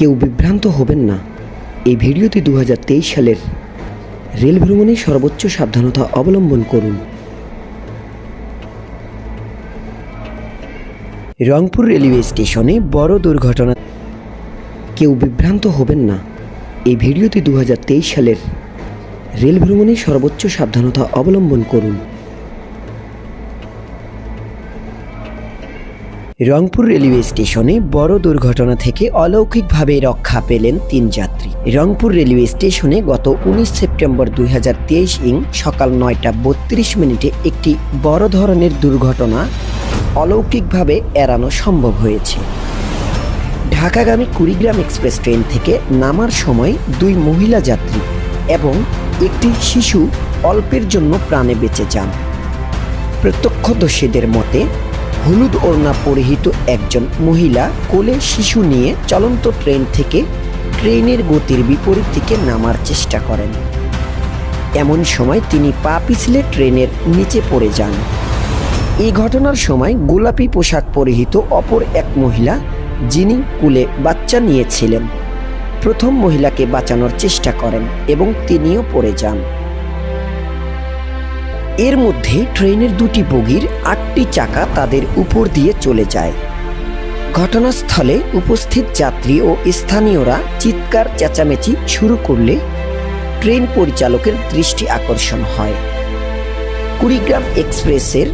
কেউ বিভ্রান্ত হবেন না। এই ভিডিওতে দু হাজার তেইশ সালের। রেল ভ্রমণে সর্বোচ্চ সাবধানতা অবলম্বন করুন। রংপুর রেলওয়ে স্টেশনে বড় দুর্ঘটনা। কেউ বিভ্রান্ত হবেন না। এই ভিডিওতে দু হাজার তেইশ সালের। রেল ভ্রমণে সর্বোচ্চ সাবধানতা অবলম্বন করুন। রংপুর রেলওয়ে স্টেশনে বড় দুর্ঘটনা থেকে অলৌকিকভাবে রক্ষা পেলেন তিন যাত্রী। রংপুর রেলওয়ে স্টেশনে গত উনিশ সেপ্টেম্বর দুই হাজার তেইশ ইং সকাল নয়টা বত্রিশ মিনিটে একটি বড় ধরনের দুর্ঘটনা অলৌকিকভাবে এড়ানো সম্ভব হয়েছে। ঢাকাগামী কুড়িগ্রাম এক্সপ্রেস ট্রেন থেকে নামার সময় দুই মহিলা যাত্রী এবং একটি শিশু অল্পের জন্য প্রাণে বেঁচে যান। প্রত্যক্ষদর্শীদের মতে হলুদ ওড়না পরিহিত একজন মহিলা কোলে শিশু নিয়ে চলন্ত ট্রেন থেকে ট্রেনের গতির বিপরীত দিকে নামার চেষ্টা করেন। এমন সময় তিনি পা পিছলে ট্রেনের নিচে পড়ে যান। এই ঘটনার সময় গোলাপি পোশাক পরিহিত অপর এক মহিলা, যিনি কুলে বাচ্চা নিয়েছিলেন। প্রথম মহিলাকে বাঁচানোর চেষ্টা করেন এবং তিনিও পড়ে যান। এর মধ্যে ট্রেনের দুটি বগির আটটি চাকা তাদের উপর দিয়ে চলে যায়। ঘটনাস্থলে উপস্থিত যাত্রী ও স্থানীয়রা চিৎকার, চেঁচামেচি শুরু করলে ট্রেন পরিচালকের দৃষ্টি আকর্ষণ হয়। কুড়িগ্রাম এক্সপ্রেসের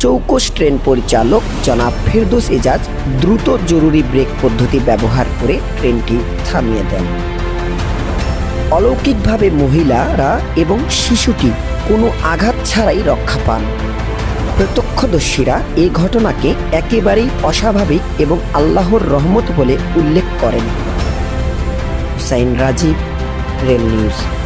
চৌকস ট্রেন পরিচালক জনাব ফেরদোস এজাজ দ্রুত জরুরি ব্রেক পদ্ধতি ব্যবহার করে ট্রেনটি থামিয়ে দেন। অলৌকিকভাবে মহিলারা এবং শিশুটি কোনো আঘাত ছাড়াই রক্ষা পান। প্রত্যক্ষদর্শীরা এই ঘটনাকে একেবারেই অস্বাভাবিক এবং আল্লাহর রহমত বলে উল্লেখ করেন। Hussain Rajib, rail news.